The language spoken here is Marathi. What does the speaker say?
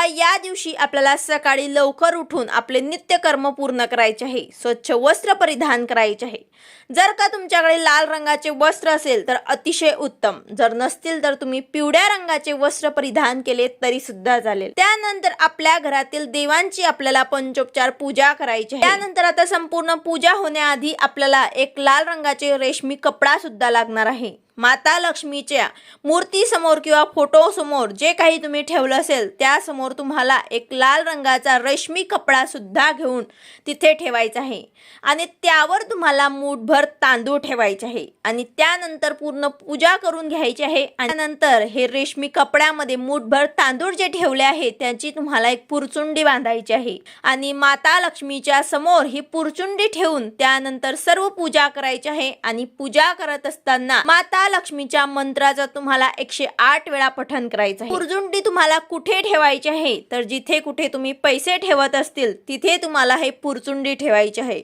बघा या दिवशी आपल्याला सकाळी लवकर उठून आपले नित्यकर्म पूर्ण करायचे आहे. स्वच्छ वस्त्र परिधान करायचे आहे. जर का तुमच्याकडे लाल रंगाचे वस्त्र असेल तर अतिशय उत्तम. जर नसतील तर तुम्ही पिवळ्या रंगाचे वस्त्र परिधान केले तरी सुद्धा चालेल. त्यानंतर आपल्या घरातील देवांची आपल्याला पंचोपचार पूजा करायची आहे. त्यानंतर आता संपूर्ण पूजा होण्याआधी आपल्याला एक लाल रंगाचे रेशमी कपडा सुद्धा लागणार आहे. माता लक्ष्मीच्या मूर्तीसमोर किंवा फोटो समोर जे काही तुम्ही ठेवलं असेल त्यासमोर तुम्हाला एक लाल रंगाचा रेशमी कपडा सुद्धा घेऊन तिथे ठेवायचा आहे. आणि त्यावर तुम्हाला मूठभर तांदूळ ठेवायचे आहे. आणि त्यानंतर पूर्ण पूजा करून घ्यायची आहे. आणि नंतर हे रेशमी कपड्यामध्ये मूठभर तांदूळ जे ठेवले आहे त्याची तुम्हाला एक पुरचुंडी बांधायची आहे. आणि माता लक्ष्मीच्या समोर ही पुरचुंडी ठेवून त्यानंतर सर्व पूजा करायची आहे. आणि पूजा करत असताना माता लक्ष्मीच्या मंत्राचं तुम्हाला एकशे आठ वेळा पठन करायचं आहे. पुरचुंडी तुम्हाला कुठे ठेवायची आहे? तर जिथे कुठे तुम्ही पैसे ठेवत असतील तिथे तुम्हाला हे पुरचुंडी ठेवायची आहे.